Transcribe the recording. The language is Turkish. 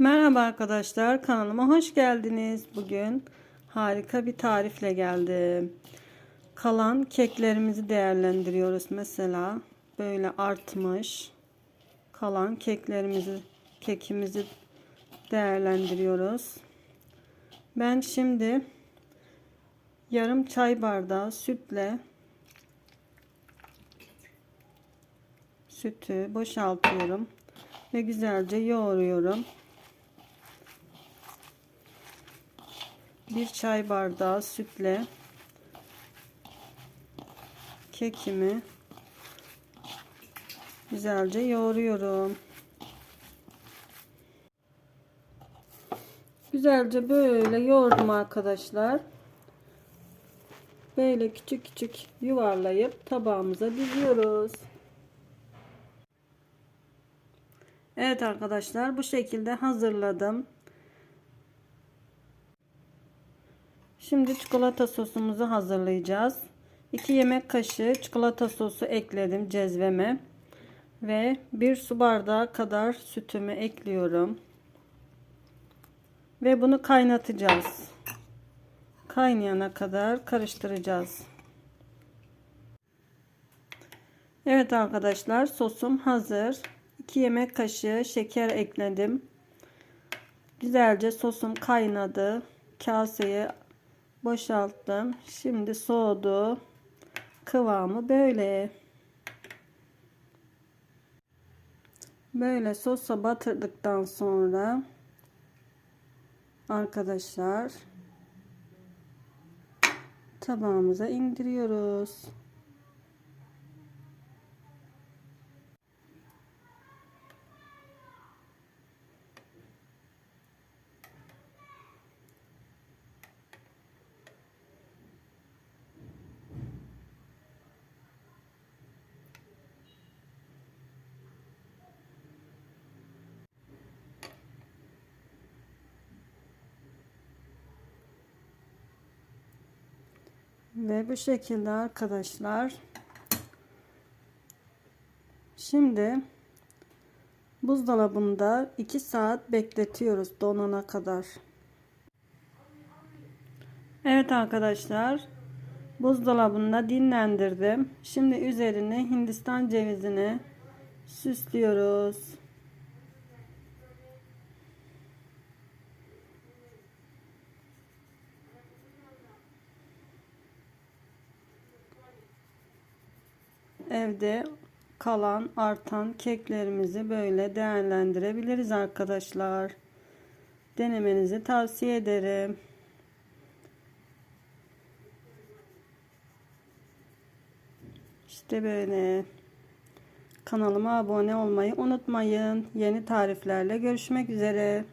Merhaba arkadaşlar kanalıma hoş geldiniz. Bugün harika bir tarifle geldim. Kalan keklerimizi değerlendiriyoruz. Mesela böyle artmış kalan keklerimizi kekimizi değerlendiriyoruz. Ben şimdi yarım çay bardağı sütle sütü boşaltıyorum ve güzelce yoğuruyorum. Bir çay bardağı sütle kekimi güzelce yoğuruyorum. Güzelce böyle yoğurdum arkadaşlar. Böyle küçük küçük yuvarlayıp tabağımıza diziyoruz. Evet arkadaşlar bu şekilde hazırladım. Şimdi çikolata sosumuzu hazırlayacağız. 2 yemek kaşığı çikolata sosu ekledim cezveme. Ve 1 su bardağı kadar sütümü ekliyorum. Ve bunu kaynatacağız. Kaynayana kadar karıştıracağız. Evet arkadaşlar sosum hazır. 2 yemek kaşığı şeker ekledim. Güzelce sosum kaynadı. Kaseye boşalttım. Şimdi soğudu. Kıvamı böyle. Böyle sosa batırdıktan sonra arkadaşlar tabağımıza indiriyoruz. Ve bu şekilde arkadaşlar. Şimdi buzdolabında 2 saat bekletiyoruz donana kadar. Evet arkadaşlar. Buzdolabında dinlendirdim. Şimdi üzerine hindistan cevizini süslüyoruz. Evde kalan artan keklerimizi böyle değerlendirebiliriz arkadaşlar. Denemenizi tavsiye ederim. İşte böyle. Kanalıma abone olmayı unutmayın. Yeni tariflerle görüşmek üzere.